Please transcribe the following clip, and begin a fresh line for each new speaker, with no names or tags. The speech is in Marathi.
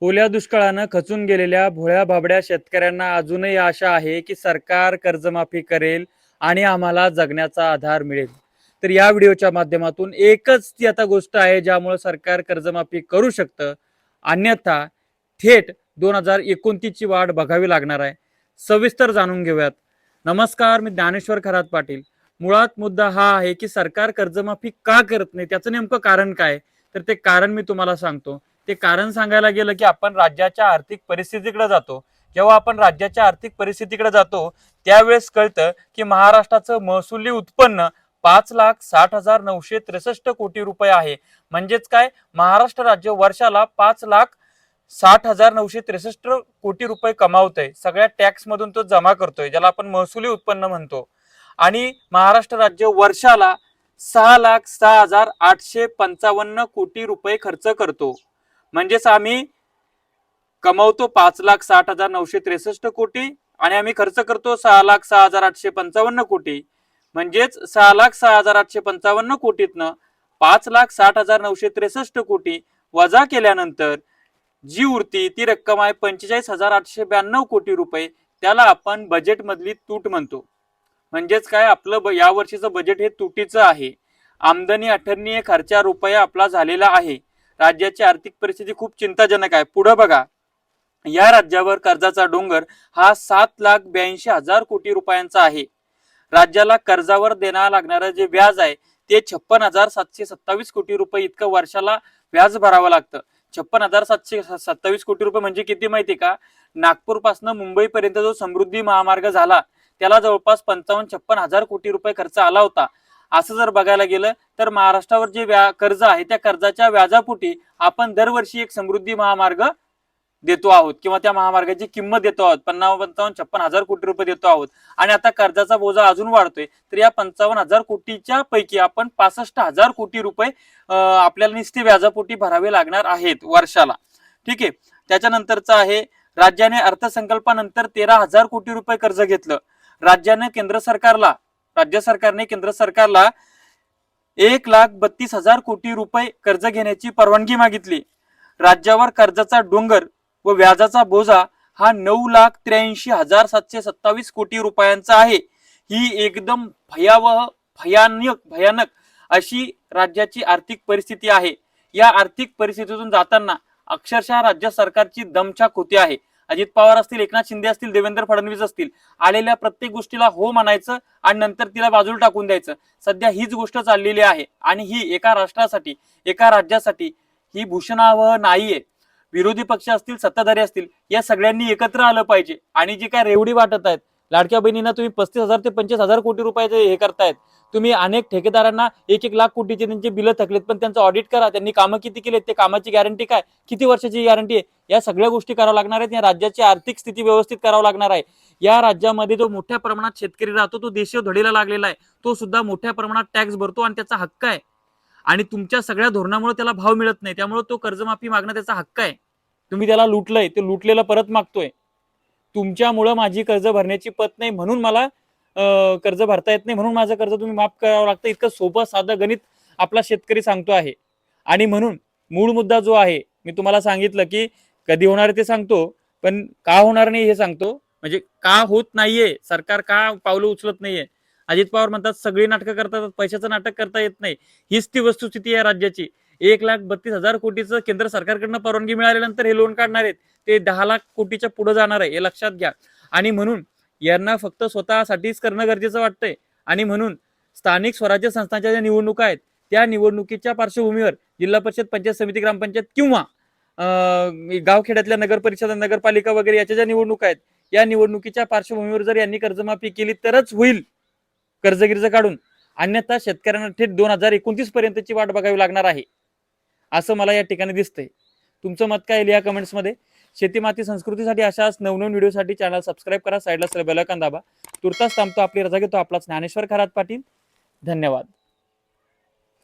ओल्या दुष्काळानं खचून गेलेल्या भोळ्या भाबड्या शेतकऱ्यांना अजूनही आशा आहे की सरकार कर्जमाफी करेल आणि आम्हाला जगण्याचा आधार मिळेल. तर या व्हिडिओच्या माध्यमातून एकच ती आता गोष्ट आहे ज्यामुळे सरकार कर्जमाफी करू शकतं. अन्यथा थेट दोन हजार एकोणतीसची वाट बघावी लागणार आहे. सविस्तर जाणून घेऊयात. नमस्कार मी ज्ञानेश्वर खरात पाटील. मुळात मुद्दा हा आहे की सरकार कर्जमाफी का करत नाही? त्याचं नेमकं कारण काय? तर ते कारण मी तुम्हाला सांगतो. ते कारण सांगायला गेलं की आपण राज्याच्या आर्थिक परिस्थितीकडे जातो. जेव्हा आपण राज्याच्या आर्थिक परिस्थितीकडे जातो त्यावेळेस कळतं की महाराष्ट्राचं महसुली उत्पन्न पाच लाख साठ हजार नऊशे त्रेसष्ट कोटी रुपये आहे. म्हणजेच काय? महाराष्ट्र राज्य वर्षाला पाच लाख साठ हजार नऊशे त्रेसष्ट कोटी रुपये कमावतोय. सगळ्या टॅक्समधून तो जमा करतोय ज्याला आपण महसुली उत्पन्न म्हणतो. आणि महाराष्ट्र राज्य वर्षाला सहा लाख सहा हजार आठशे पंचावन्न कोटी रुपये खर्च करतो. म्हणजेच आम्ही कमवतो पाच लाख साठ हजार नऊशे त्रेसष्ट कोटी आणि आम्ही खर्च करतो सहा लाख सहा हजार आठशे पंचावन्न कोटी. म्हणजेच सहा लाख सहा हजार आठशे पंचावन्न कोटीतनं पाच लाख साठ हजार नऊशे त्रेसष्ट कोटी वजा केल्यानंतर जी उरती ती रक्कम आहे पंचेचाळीस हजार आठशे ब्याण्णव कोटी रुपये. त्याला आपण बजेटमधली तूट म्हणतो. म्हणजेच काय आपलं ब- या वर्षीचं बजेट हे तुटीचं आहे. आमदनी अठ्ठन्नीय खर्चा रुपया आपला झालेला आहे. राज्याची आर्थिक परिस्थिती खूप चिंताजनक आहे. पुढे बघा. या राज्यावर कर्जाचा डोंगर हा सात लाख ब्याऐंशी हजार कोटी रुपयांचा आहे. राज्याला कर्जावर देणार लागणारं जे व्याज आहे ते छप्पन हजार सातशे सत्तावीस कोटी रुपये इतकं वर्षाला व्याज भरावं लागतं. छप्पन हजार सातशे सत्तावीस कोटी रुपये म्हणजे किती माहिती का? नागपूरपासून मुंबईपर्यंत जो समृद्धी महामार्ग झाला त्याला जवळपास पंचावन्न छप्पन हजार कोटी रुपये खर्च आला होता. असं जर बघायला गेलं तर महाराष्ट्रावर जे व्या कर्ज आहे त्या कर्जाच्या व्याजापोटी आपण दरवर्षी एक समृद्धी महामार्ग देतो आहोत किंवा त्या महामार्गाची किंमत देतो आहोत. पन्नावन्न पंचावन्न छप्पन हजार कोटी रुपये देतो आहोत. आणि आता कर्जाचा बोजा अजून वाढतोय तर या पंचावन्न हजार कोटीच्या पैकी आपण पासष्ट हजार कोटी रुपये आपल्याला निस्ते व्याजापोटी भरावे लागणार आहेत वर्षाला. ठीक आहे? त्याच्यानंतरचं आहे राज्याने अर्थसंकल्पानंतर तेरा हजार कोटी रुपये कर्ज घेतलं. राज्याने केंद्र सरकारला राज्य सरकारने केंद्र सरकारला एक लाख बत्तीस हजार कोटी रुपये कर्ज घेण्याची परवानगी मागितली. राज्यावर कर्जाचा डोंगर व व्याजाचा बोजा हा नऊ लाख त्र्याऐंशी हजार सातशे सत्तावीस कोटी रुपयांचा आहे. ही एकदम भयावह भयानक भयानक अशी राज्याची आर्थिक परिस्थिती आहे. या आर्थिक परिस्थितीतून जाताना अक्षरशः राज्य सरकारची दमछाक होती आहे. अजित पवार असतील एकनाथ शिंदे असतील देवेंद्र फडणवीस असतील आलेल्या प्रत्येक गोष्टीला हो म्हणायचं आणि नंतर तिला बाजूला टाकून द्यायचं. सध्या हीच गोष्ट चाललेली आहे आणि ही एका राष्ट्रासाठी एका राज्यासाठी ही भूषणावह नाहीये. विरोधी पक्ष असतील सत्ताधारी असतील या सगळ्यांनी एकत्र आलं पाहिजे आणि जे काय रेवडी वाटत आहेत लाडक्या बहिणींना तुम्ही पस्तीस हजार ते पंचवीस हजार कोटी रुपयाचे हे करतायत. तुम्ही अनेक ठेकेदारांना एक एक लाख कोटीचे त्यांचे बिलं थकलेत पण त्यांचं ऑडिट करा. त्यांनी कामं किती केलेत ते कामाची गॅरंटी काय? किती वर्षाची गॅरंटी आहे? या सगळ्या गोष्टी कराव्या लागणार आहेत. या राज्याची आर्थिक स्थिती व्यवस्थित करावं लागणार आहे. या राज्यामध्ये जो मोठ्या प्रमाणात शेतकरी राहतो तो देशीय धडीला लागलेला आहे. तो सुद्धा मोठ्या प्रमाणात टॅक्स भरतो आणि त्याचा हक्क आहे. आणि तुमच्या सगळ्या धोरणामुळे त्याला भाव मिळत नाही. त्यामुळे तो कर्जमाफी मागणं त्याचा हक्क आहे. तुम्ही त्याला लुटलंय. ते लुटलेलं परत मागतोय. तुमच्यामुळं माझी कर्ज भरण्याची पत नाही म्हणून मला कर्ज भरता येत नाही म्हणून माझं कर्ज तुम्ही माफ करावं लागतं. इतकं सोपं साधं गणित आपला शेतकरी सांगतो आहे. आणि म्हणून मूळ मुद्दा जो आहे मी तुम्हाला सांगितलं की कधी होणार आहे ते सांगतो पण का होणार नाही हे सांगतो. म्हणजे का होत नाहीये सरकार का पावलं उचलत नाहीये? अजित पवार म्हणतात सगळी नाटकं करतात पैशाचं नाटक करता येत नाही. हीच ती वस्तुस्थिती आहे राज्याची. एक लाख बत्तीस हजार कोटीचं केंद्र सरकारकडनं परवानगी मिळाल्यानंतर हे लोन काढणार आहेत. ते दहा लाख कोटीच्या पुढे जाणार आहे हे लक्षात घ्या. आणि म्हणून यांना फक्त स्वतःसाठीच करणं गरजेचं वाटतंय. आणि म्हणून स्थानिक स्वराज्य संस्थांच्या ज्या निवडणुका आहेत त्या निवडणुकीच्या पार्श्वभूमीवर जिल्हा परिषद पंचायत समिती ग्रामपंचायत किंवा गावखेड्यातल्या नगर परिषद नगरपालिका वगैरे याच्या ज्या निवडणुका आहेत या निवडणुकीच्या पार्श्वभूमीवर जर यांनी कर्जमाफी केली तरच होईल कर्ज गिर्ज काढून. अन्यथा शेतकऱ्यांना थेट दोन हजार एकोणतीस पर्यंतची वाट बघावी लागणार आहे. असं मला या ठिकाणी दिसतंय. तुमचं मत काय येईल या कमेंट्समध्ये शेती माती संस्कृतीसाठी अशाच नवनवीन व्हिडिओसाठी चॅनल सबस्क्राईब करा साईडला बेल आयकॉन दाबा. तुर्तास थांबतो आपली रजा घेतो आपला ज्ञानेश्वर खरात पाटील. धन्यवाद.